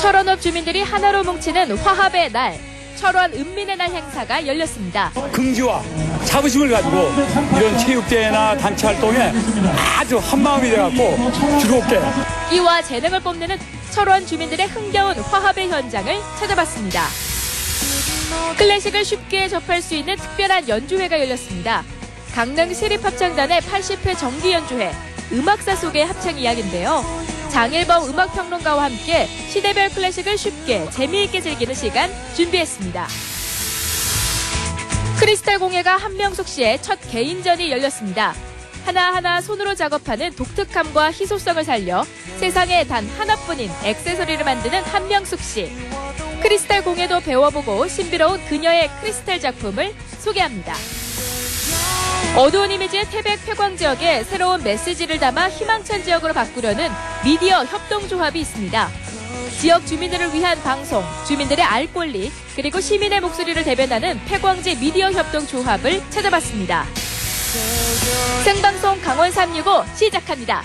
철원읍 주민들이 하나로 뭉치는 화합의 날, 철원 은민의 날 행사가 열렸습니다. 긍지와 자부심을 가지고 이런 체육대회나 단체 활동에 아주 한마음이 돼갖고 즐겁게 끼와 재능을 뽐내는 철원 주민들의 흥겨운 화합의 현장을 찾아봤습니다. 클래식을 쉽게 접할 수 있는 특별한 연주회가 열렸습니다. 강릉 시립합창단의 80회 정기 연주회, 음악사 속의 합창 이야기인데요. 장일범 음악평론가와 함께 시대별 클래식을 쉽게 재미있게 즐기는 시간 준비했습니다. 크리스탈 공예가 한명숙 씨의 첫 개인전이 열렸습니다. 하나하나 손으로 작업하는 독특함과 희소성을 살려 세상에 단 하나뿐인 액세서리를 만드는 한명숙 씨. 크리스탈 공예도 배워보고 신비로운 그녀의 크리스탈 작품을 소개합니다. 어두운 이미지의 태백 폐광 지역에 새로운 메시지를 담아 희망찬 지역으로 바꾸려는 미디어 협동조합이 있습니다. 지역 주민들을 위한 방송, 주민들의 알 권리, 그리고 시민의 목소리를 대변하는 폐광지 미디어 협동조합을 찾아봤습니다. 생방송 강원 365 시작합니다.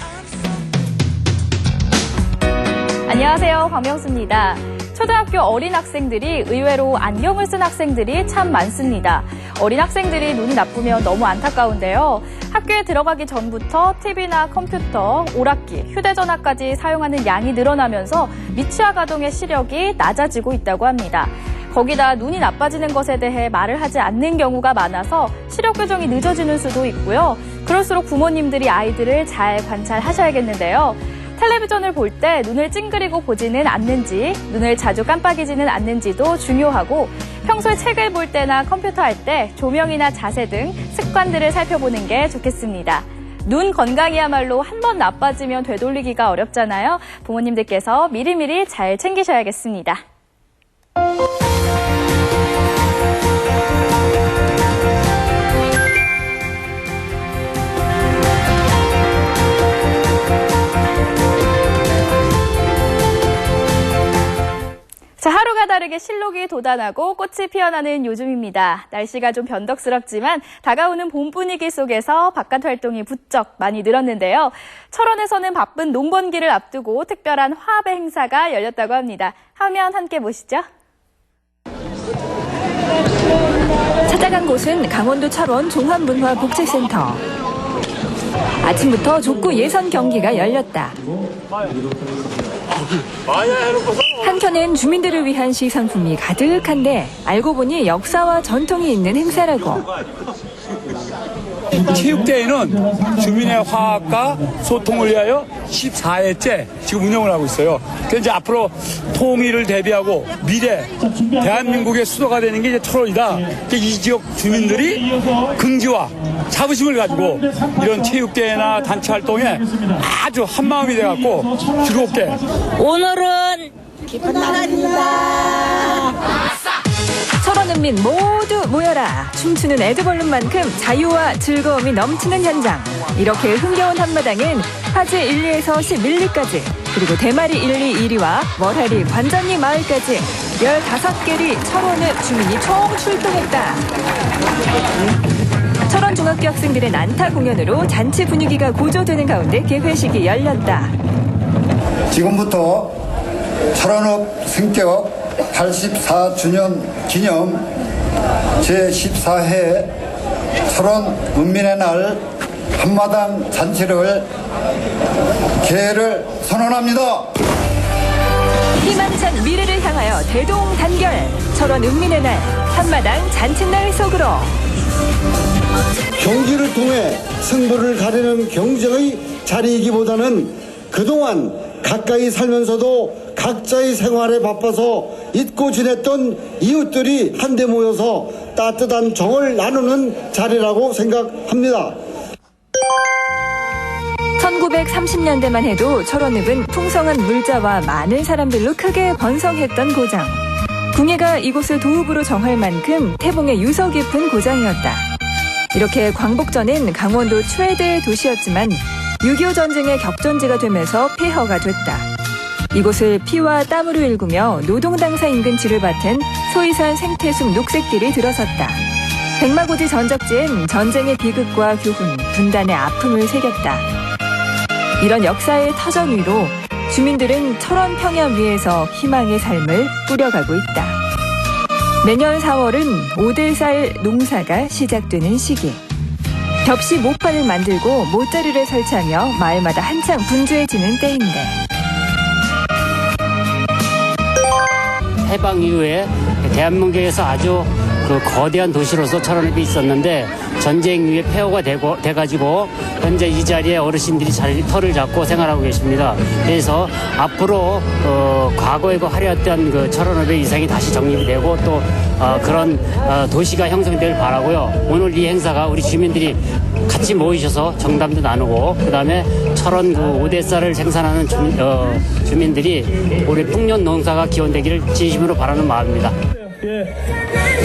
안녕하세요. 박명수입니다. 초등학교 어린 학생들이 의외로 안경을 쓴 학생들이 참 많습니다. 어린 학생들이 눈이 나쁘면 너무 안타까운데요. 학교에 들어가기 전부터 TV나 컴퓨터, 오락기, 휴대전화까지 사용하는 양이 늘어나면서 미취학 아동의 시력이 낮아지고 있다고 합니다. 거기다 눈이 나빠지는 것에 대해 말을 하지 않는 경우가 많아서 시력 교정이 늦어지는 수도 있고요. 그럴수록 부모님들이 아이들을 잘 관찰하셔야겠는데요. 텔레비전을 볼 때 눈을 찡그리고 보지는 않는지, 눈을 자주 깜빡이지는 않는지도 중요하고, 평소에 책을 볼 때나 컴퓨터 할 때 조명이나 자세 등 습관들을 살펴보는 게 좋겠습니다. 눈 건강이야말로 한 번 나빠지면 되돌리기가 어렵잖아요. 부모님들께서 미리미리 잘 챙기셔야겠습니다. 다르게 실록이 돋아나고 꽃이 피어나는 요즘입니다. 날씨가 좀 변덕스럽지만 다가오는 봄 분위기 속에서 바깥 활동이 부쩍 많이 늘었는데요. 철원에서는 바쁜 농번기를 앞두고 특별한 화합의 행사가 열렸다고 합니다. 화면 함께 보시죠. 찾아간 곳은 강원도 철원 종합문화복지센터. 아침부터 족구 예선 경기가 열렸다. 한켠엔 주민들을 위한 시상품이 가득한데 알고 보니 역사와 전통이 있는 행사라고. 체육대회는 주민의 화합과 소통을 위하여 14회째 지금 운영을 하고 있어요. 그래서 이제 앞으로 통일을 대비하고 미래 대한민국의 수도가 되는 게 이제 철원이다. 이 지역 주민들이 긍지와 자부심을 가지고 이런 체육대회나 단체 활동에 아주 한마음이 돼갖고 즐겁게 오늘은 철 원은민 모두 모여라. 춤추는 애드벌룬만큼 자유와 즐거움이 넘치는 현장. 이렇게 흥겨운 한마당은 화재 1, 2에서 11리까지 그리고 대마리 1, 2, 1위와 월하리 관전리 마을까지 15개리 철원읍 주민이 총 출동했다. 철원 중학교 학생들의 난타 공연으로 잔치 분위기가 고조되는 가운데 개회식이 열렸다. 지금부터 철원읍 승격 84주년 기념 제14회 철원 은민의 날 한마당 잔치를 개회를 선언합니다. 희망찬 미래를 향하여 대동 단결 철원 은민의 날 한마당 잔칫날 속으로 경기를 통해 승부를 가리는 경쟁의 자리이기보다는 그동안 가까이 살면서도 각자의 생활에 바빠서 잊고 지냈던 이웃들이 한데 모여서 따뜻한 정을 나누는 자리라고 생각합니다. 1930년대만 해도 철원읍은 풍성한 물자와 많은 사람들로 크게 번성했던 고장. 궁예가 이곳을 도읍으로 정할 만큼 태봉의 유서 깊은 고장이었다. 이렇게 광복전은 강원도 최대 도시였지만 6.25 전쟁의 격전지가 되면서 폐허가 됐다. 이곳을 피와 땀으로 일구며 노동당사 인근 쥐를 밭은 소이산 생태숲 녹색길이 들어섰다. 백마고지 전적지엔 전쟁의 비극과 교훈, 분단의 아픔을 새겼다. 이런 역사의 터전 위로 주민들은 철원 평야 위에서 희망의 삶을 꾸려가고 있다. 매년 4월은 오대쌀 농사가 시작되는 시기. 겹시 목판을 만들고 모짜리를 설치하며 마을마다 한창 분주해지는 때인데 해방 이후에 대한민국에서 아주 그 거대한 도시로서 철원읍이 있었는데 전쟁 이후에 폐허가 되고 돼가지고 현재 이 자리에 어르신들이 자리 터를 잡고 생활하고 계십니다. 그래서 앞으로 어, 과거에 그 화려했던 그 철원읍의 이상이 다시 정립이 되고 또 어, 그런 어, 도시가 형성되길 바라고요. 오늘 이 행사가 우리 주민들이 같이 모이셔서 정담도 나누고 그다음에 철원 그 오대쌀을 생산하는 주민, 어, 주민들이 올해 풍년 농사가 기원되기를 진심으로 바라는 마음입니다.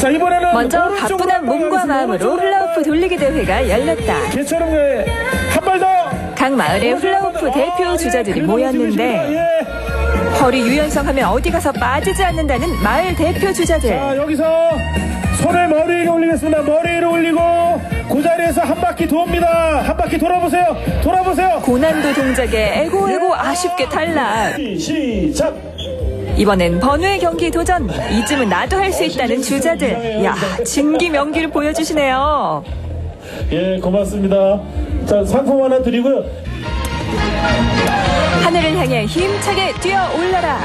자 이번에는 먼저 가뿐한 몸과. 마음으로 오른쪽으로 훌라후프 돌리기 대회가 열렸다. 개처럼 한발 더. 각 마을의 훌라후프 대표 주자들이 모였는데 예. 허리 유연성 하면 어디 가서 빠지지 않는다는 마을 대표 주자들. 자 여기서 손을 머리 위로 올리겠습니다. 머리 위로 올리고 그 자리에서 한 바퀴 돕니다. 한 바퀴 돌아보세요. 돌아보세요. 고난도 동작에 에고에고 아쉽게 탈락. 시작. 이번엔 번외 경기 도전. 이쯤은 나도 할 수 있다는 주자들. 야, 진기 명기를 보여주시네요. 예 고맙습니다. 자 상품 하나 드리고요. 하늘을 향해 힘차게 뛰어 올라라.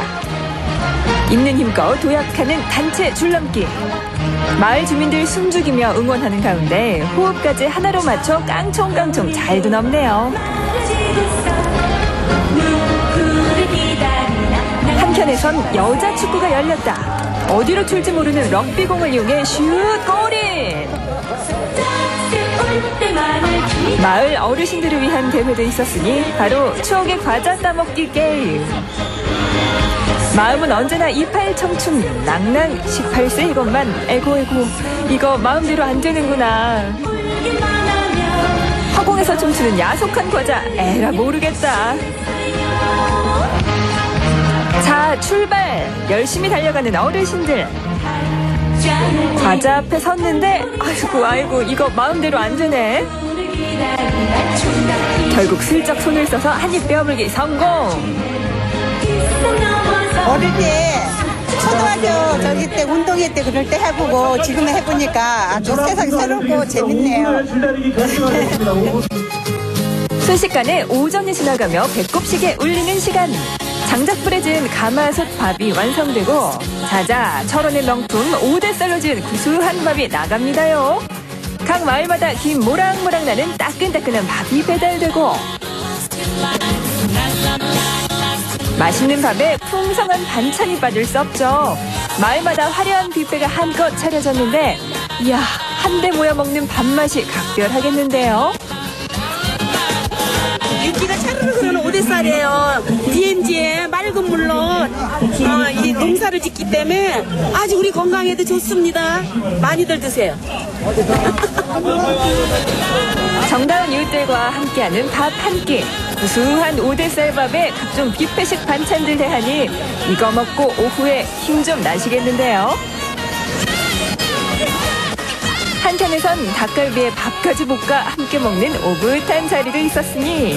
있는 힘껏 도약하는 단체 줄넘기. 마을 주민들 숨죽이며 응원하는 가운데 호흡까지 하나로 맞춰 깡총깡총 잘도 넘네요. 한편에선 여자 축구가 열렸다. 어디로 튈지 모르는 럭비공을 이용해 슛 골인! 마을 어르신들을 위한 대회도 있었으니 바로 추억의 과자 따먹기 게임. 마음은 언제나 28 청춘 낭낭 18세 이것만 에고 에고 이거 마음대로 안 되는구나. 화공에서 춤추는 야속한 과자 에라 모르겠다. 자 출발 열심히 달려가는 어르신들 과자 앞에 섰는데 아이고 아이고 이거 마음대로 안 되네. 결국 슬쩍 손을 써서 한입 빼어물기 성공. 어릴 때 초등학교 저기 때 운동회 때 그럴 때 해보고 지금 해보니까 아주 세상이 새롭고 재밌네요. 순식간에 오전이 지나가며 배꼽시계 울리는 시간. 장작불에 지은 가마솥 밥이 완성되고 자자 철원의 명품 오대쌀로 지은 구수한 밥이 나갑니다요. 각 마을마다 김 모락모락 나는 따끈따끈한 밥이 배달되고 맛있는 밥에 풍성한 반찬이 빠질 수 없죠. 마을마다 화려한 뷔페가 한껏 차려졌는데 이야 한데 모여 먹는 밥맛이 각별하겠는데요. 윤기가 차르르 흐르는 오대살이에요. DMZ에 맑은 물로 어, 이 농사를 짓기 때문에 아주 우리 건강에도 좋습니다. 많이들 드세요. 정다운 이웃들과 함께하는 밥 한 끼. 구수한 오대쌀밥에 각종 뷔페식 반찬들 대하니 이거 먹고 오후에 힘 좀 나시겠는데요. 한편에선 닭갈비에 밥까지 볶아 함께 먹는 오붓한 자리도 있었으니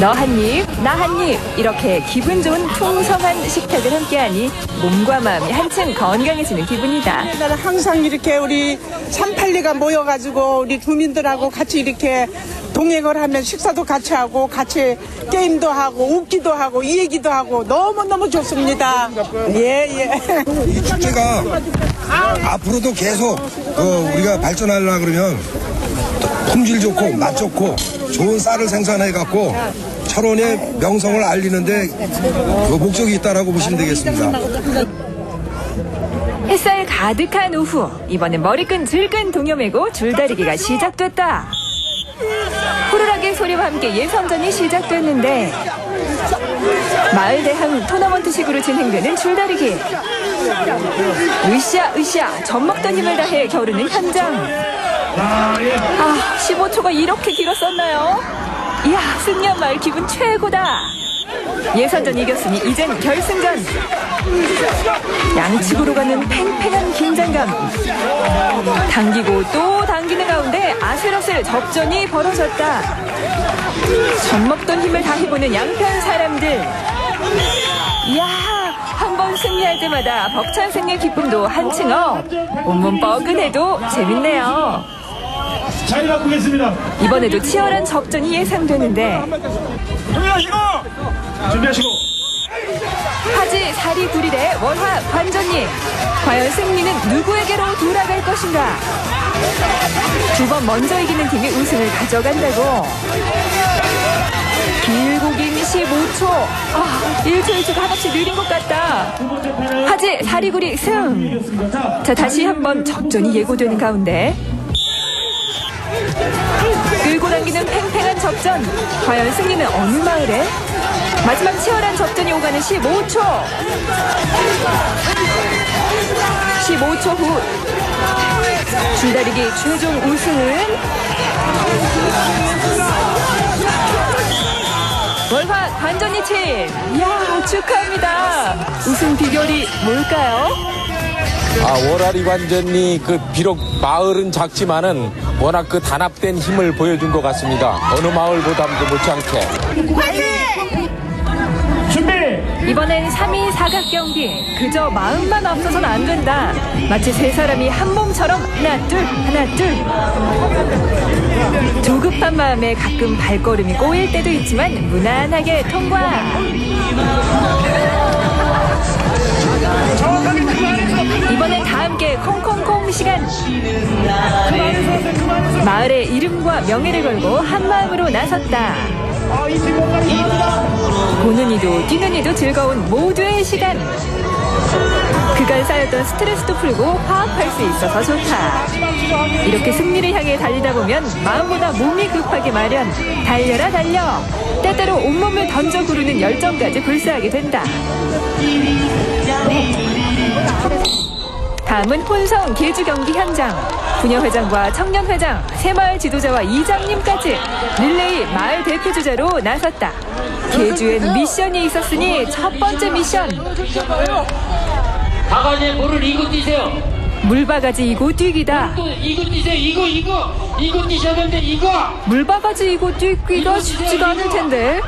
너 한 입, 나 한 입 이렇게 기분 좋은 풍성한 식탁을 함께하니 몸과 마음이 한층 건강해지는 기분이다. 나는 항상 이렇게 우리 382가 모여가지고 우리 주민들하고 같이 이렇게 동행을 하면 식사도 같이 하고 같이 게임도 하고 웃기도 하고 이 얘기도 하고 너무너무 좋습니다. 예, 예. 이 축제가 앞으로도 계속 어, 우리가 발전하려고 그러면 품질 좋고 맛 좋고 좋은 쌀을 생산해 갖고 철원의 명성을 알리는데 그 목적이 있다라고 보시면 되겠습니다. 햇살 가득한 오후. 이번엔 머리끈 질끈 동여매고 줄다리기가 시작됐다. 호루라기 소리와 함께 예선전이 시작됐는데 마을 대항 토너먼트식으로 진행되는 줄다리기. 으쌰 으쌰 젖먹던 힘을 다해 겨루는 현장 아 15초가 이렇게 길었었나요? 이야 마을 기분 최고다 예선전 이겼으니 이젠 결승전 양측으로 가는 팽팽한 긴장감. 당기고 또 당기는 가운데 아슬아슬 접전이 벌어졌다. 젖먹던 힘을 다해보는 양편 사람들. 이야, 한 번 승리할 때마다 벅찬 승리의 기쁨도 한층 업. 온몸 뻐근해도 재밌네요. 자리 바꾸겠습니다. 이번에도 치열한 접전이 예상되는데. 준비하시고. 하지 사리 구리대 월화 관전님. 과연 승리는 누구에게로 돌아갈 것인가? 두 번 먼저 이기는 팀이 우승을 가져간다고. 길고 긴 15초. 아 1초 1초가 한없이 느린 것 같다. 하지 사리구리 승 자 다시 한번 접전이 예고되는 가운데 당기는 팽팽한 접전. 과연 승리는 어느 마을에? 마지막 치열한 접전이 오가는 15초. 15초 후. 줄다리기 최종 우승은 월화 관전이 팀 이야 축하합니다. 우승 비결이 뭘까요? 아, 월화리 관전이 그 비록 마을은 작지만은 워낙 그 단합된 힘을 보여준 것 같습니다. 어느 마을보다도 못지않게. 준비. 이번엔 3위 사각 경기. 그저 마음만 앞서선 안 된다. 마치 세 사람이 한 몸처럼 하나 둘 하나 둘. 조급한 마음에 가끔 발걸음이 꼬일 때도 있지만 무난하게 통과. 이번엔 다 함께 콩콩콩 시간. 마을의 이름과 명예를 걸고 한 마음으로 나섰다. 보는 이도 뛰는 이도 즐거운 모두의 시간. 그간 쌓였던 스트레스도 풀고 화합할 수 있어서 좋다. 이렇게 승리를 향해 달리다 보면 마음보다 몸이 급하게 마련. 달려라 달려. 때때로 온몸을 던져 구르는 열정까지 불사하게 된다. 다음은 혼성 계주 경기 현장. 부녀회장과 청년회장, 새마을 지도자와 이장님까지 릴레이 마을 대표 주자로 나섰다. 계주엔 미션이 있었으니 첫 번째 미션. 바가지에 물을 이고 뛰세요. 물바가지 이고 뛰기다. 또 이고 뛰세요. 이거 이거 이거 뛰셔야 되는데 이거. 물바가지 이고 뛰기가 쉽지가 않을 텐데.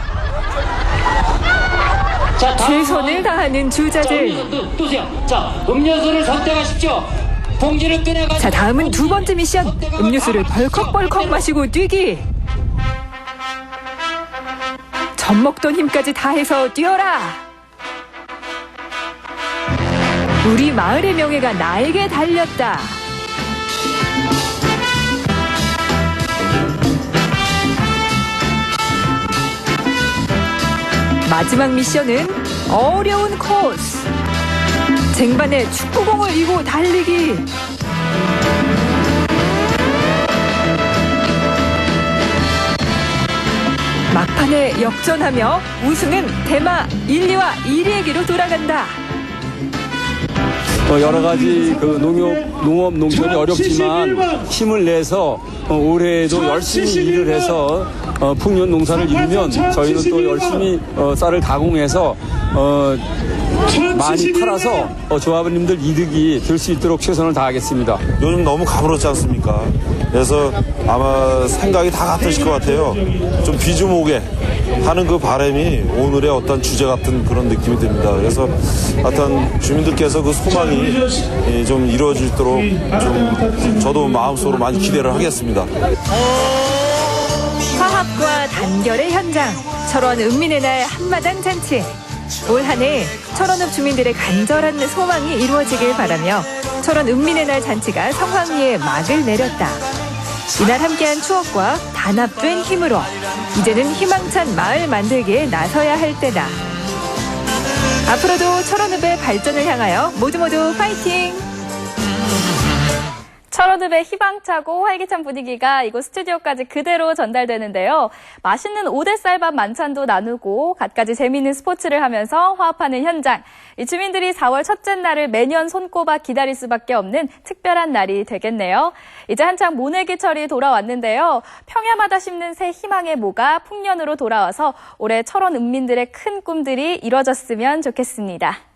자, 최선을 다하는 자, 주자들. 음료수 또세요. 자, 음료수를 선택하십시오. 봉지를 꺼내가지고. 자, 다음은 두 번째 미션. 음료수를 벌컥벌컥 마시고 뛰기. 젖 먹던 힘까지 다해서 뛰어라. 우리 마을의 명예가 나에게 달렸다. 마지막 미션은 어려운 코스. 쟁반에 축구공을 이고 달리기. 막판에 역전하며 우승은 대마 1, 2와 1위에게로 돌아간다. 어, 여러 가지 그 농업, 농업, 농촌이 어렵지만 힘을 내서 어, 올해에도 열심히 일을 해서 어, 풍년 농사를 이루면 저희는 또 열심히 어, 쌀을 가공해서 어, 많이 팔아서 어, 조합원님들 이득이 될 수 있도록 최선을 다하겠습니다. 요즘 너무 가물었지 않습니까? 그래서 아마 생각이 다 같으실 것 같아요. 좀 비 좀 오게 하는 그 바람이 오늘의 어떤 주제 같은 그런 느낌이 듭니다. 그래서 어떤 주민들께서 그 소망이 예, 좀 이루어지도록 좀 저도 마음속으로 많이 기대를 하겠습니다. 화합과 단결의 현장. 철원 은민의 날 한마당 잔치. 올 한해 철원읍 주민들의 간절한 소망이 이루어지길 바라며 철원 은민의 날 잔치가 성황리에 막을 내렸다. 이날 함께한 추억과 단합된 힘으로 이제는 희망찬 마을 만들기에 나서야 할 때다. 앞으로도 철원읍의 발전을 향하여 모두 모두 파이팅! 철원읍의 희망차고 활기찬 분위기가 이곳 스튜디오까지 그대로 전달되는데요. 맛있는 오대쌀밥 만찬도 나누고 갖가지 재미있는 스포츠를 하면서 화합하는 현장. 이 주민들이 4월 첫째 날을 매년 손꼽아 기다릴 수밖에 없는 특별한 날이 되겠네요. 이제 한창 모내기철이 돌아왔는데요. 평야마다 심는 새 희망의 모가 풍년으로 돌아와서 올해 철원 읍민들의 큰 꿈들이 이뤄졌으면 좋겠습니다.